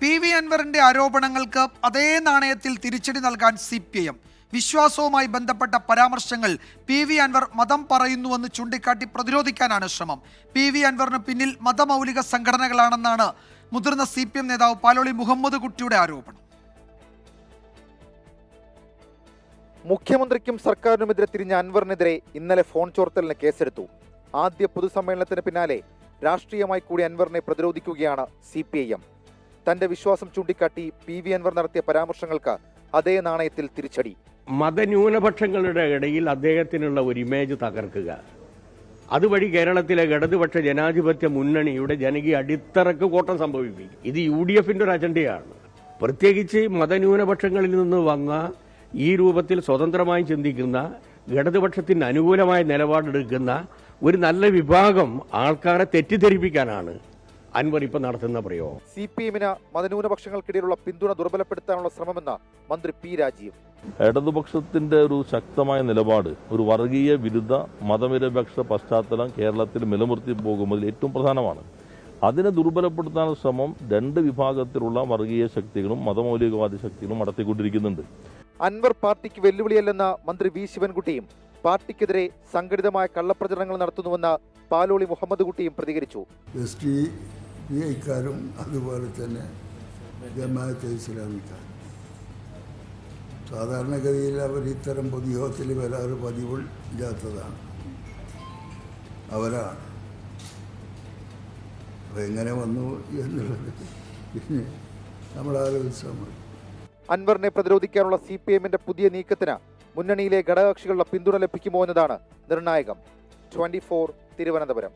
P V അൻവറിന്റെ ആരോപണങ്ങൾക്ക് അതേ നാണയത്തിൽ തിരിച്ചടി നൽകാൻ സി പി എം. വിശ്വാസവുമായി ബന്ധപ്പെട്ട പരാമർശങ്ങൾ പി വി അൻവർ മതം പറയുന്നുവെന്ന് ചൂണ്ടിക്കാട്ടി പ്രതിരോധിക്കാനാണ് ശ്രമം. പി വി അൻവറിന് പിന്നിൽ മതമൗലിക സംഘടനകളാണെന്നാണ് മുതിർന്ന സി പി എം നേതാവ് പാലോളി മുഹമ്മദ് കുട്ടിയുടെ ആരോപണം. മുഖ്യമന്ത്രിക്കും സർക്കാരിനുമെതിരെ തിരിഞ്ഞ അൻവറിനെതിരെ ഇന്നലെ ഫോൺ ചോർത്തലിന് കേസെടുത്തു. ആദ്യ പൊതുസമ്മേളനത്തിന് പിന്നാലെ രാഷ്ട്രീയമായി കൂടി അൻവറിനെ പ്രതിരോധിക്കുകയാണ് സി പി ഐ എം. തന്റെ വിശ്വാസം ചൂണ്ടിക്കാട്ടി പി വി അൻവർ നടത്തിയ പരാമർശങ്ങൾക്ക് അതേ നാണയത്തിൽ തിരിച്ചടി. മതന്യൂനപക്ഷങ്ങളുടെ ഇടയിൽ അദ്ദേഹത്തിനുള്ള ഒരു ഇമേജ് തകർക്കുക. അതുവഴി കേരളത്തിലെ ഇടതുപക്ഷ ജനാധിപത്യ മുന്നണിയുടെ ജനകീയ അടിത്തറക്ക് കോട്ടം സംഭവിപ്പിക്കും. ഇത് യു ഡി എഫിന്റെ ഒരു അജണ്ടയാണ്. പ്രത്യേകിച്ച് മതന്യൂനപക്ഷങ്ങളിൽ നിന്ന് വന്ന ഈ രൂപത്തിൽ സ്വതന്ത്രമായി ചിന്തിക്കുന്ന ഇടതുപക്ഷത്തിന് അനുകൂലമായ നിലപാടെടുക്കുന്ന ഒരു നല്ല വിഭാഗം ആൾക്കാരെ തെറ്റിദ്ധരിപ്പിക്കാനാണ് അൻവർ ഇപ്പം നടത്തുന്ന പ്രയോഗം സി പി എമ്മിന് മതന്യൂനപക്ഷങ്ങൾക്കിടയിലുള്ള പിന്തുണ ദുർബലപ്പെടുത്താനുള്ള ശ്രമമെന്ന് മന്ത്രി പി രാജീവ്. ഇടതുപക്ഷത്തിന്റെ ഒരു ശക്തമായ നിലപാട് ഒരു വർഗീയ വിരുദ്ധ മതനിരപേക്ഷ പശ്ചാത്തലം കേരളത്തിൽ നിലനിർത്തി പോകുന്നതിൽ ഏറ്റവും പ്രധാനമാണ്. അതിനെ ദുർബലപ്പെടുത്താനുള്ള ശ്രമം രണ്ട് വിഭാഗത്തിലുള്ള വർഗീയ ശക്തികളും മതമൗലികവാദി ശക്തികളും നടത്തിക്കൊണ്ടിരിക്കുന്നുണ്ട്. അൻവർ പാർട്ടിക്ക് വെല്ലുവിളിയല്ലെന്ന മന്ത്രി വി ശിവൻകുട്ടിയും പാർട്ടിക്കെതിരെ സംഘടിതമായ കള്ളപ്രചരണങ്ങൾ നടത്തുന്നുവെന്ന് പാലോളി മുഹമ്മദ് കുട്ടിയും പ്രതികരിച്ചു. എസ് ടി പി ഐക്കാരും അതുപോലെ തന്നെ ജമാഅത്തെ ഇസ്ലാമിക്കാർ സാധാരണഗതിയിൽ അവർ ഇത്തരം പൊതുയോഗത്തിൽ വരാറ് പതിവ് ഇല്ലാത്തതാണ്. അവരാണ്. എങ്ങനെ വന്നു എന്നുള്ളത് പിന്നെ നമ്മൾ ആലോചിച്ചാൽ മതി. അൻവറിനെ പ്രതിരോധിക്കാനുള്ള സി പി എമ്മിന്റെ പുതിയ നീക്കത്തിന് മുന്നണിയിലെ ഘടകകക്ഷികളുടെ പിന്തുണ ലഭിക്കുമോ എന്നതാണ് നിർണായകം. Twenty four Thiruvananthapuram.